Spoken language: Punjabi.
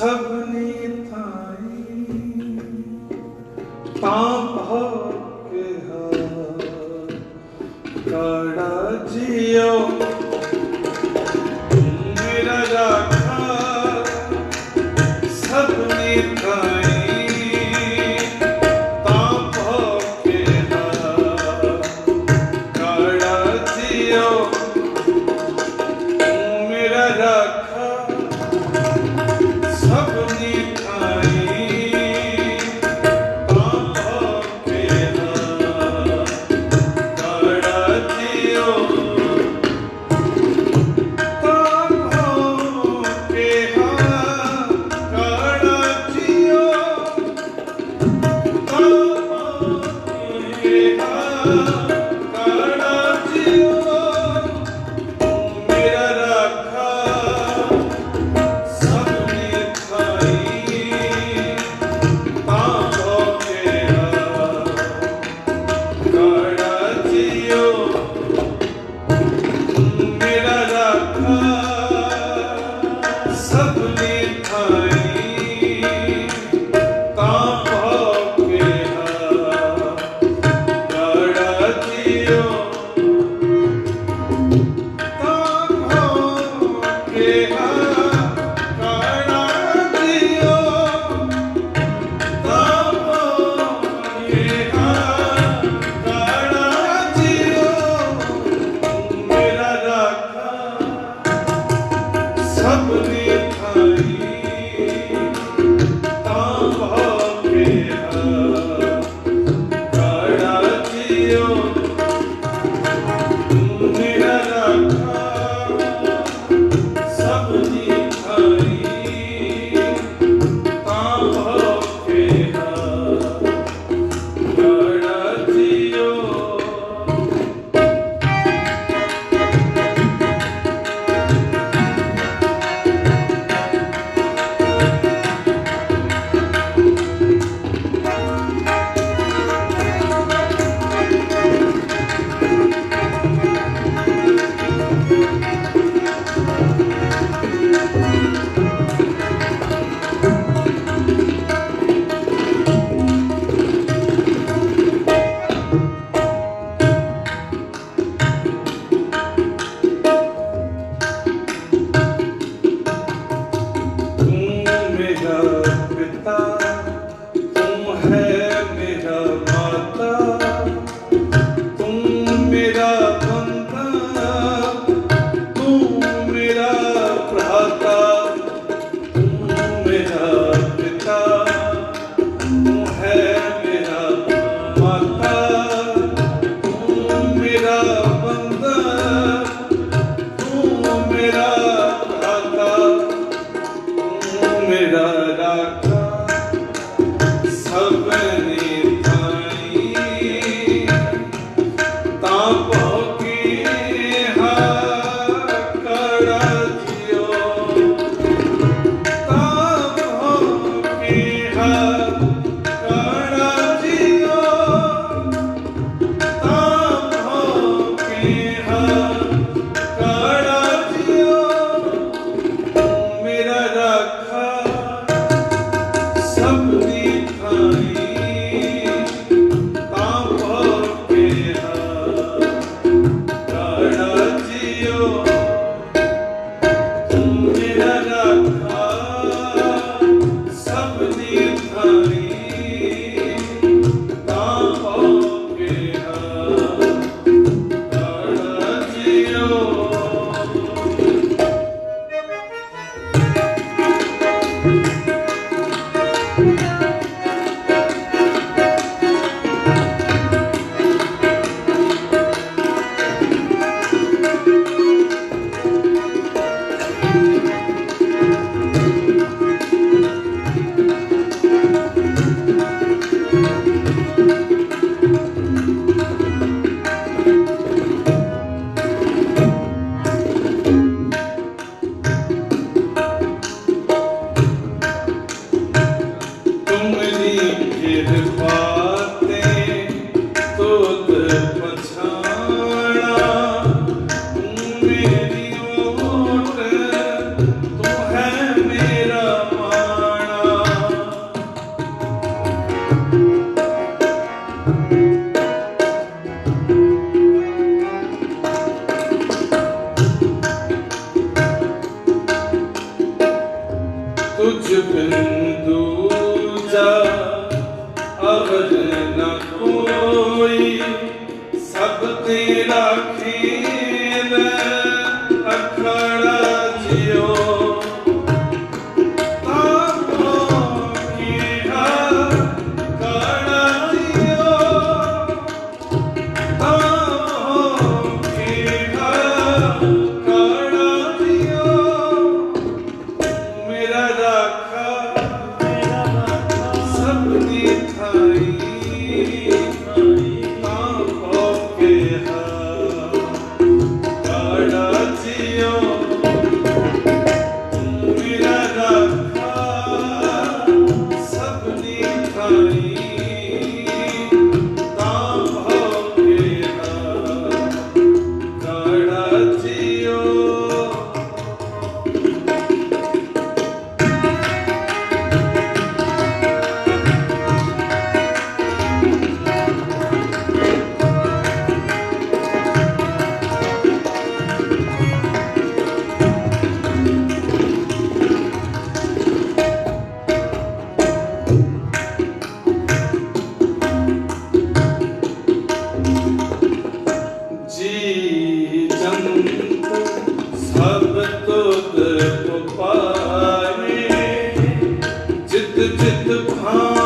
ਸਭਨੀ ਥਾਈ। ਤਾਂ ਭਉ ਕਿਹਾ ਕੜਾ ਜਿਉ। ਮੇਰਾ ਰਾਖਾ ਸਭਨੀ Bedar. Senhor. ਤੁਝ ਬਿਨ ਦੂਜਾ ਅਵਰ ਨ ਕੋਈ ਸਭ ਤੇਰਾ ਖੀਰ चित चित भान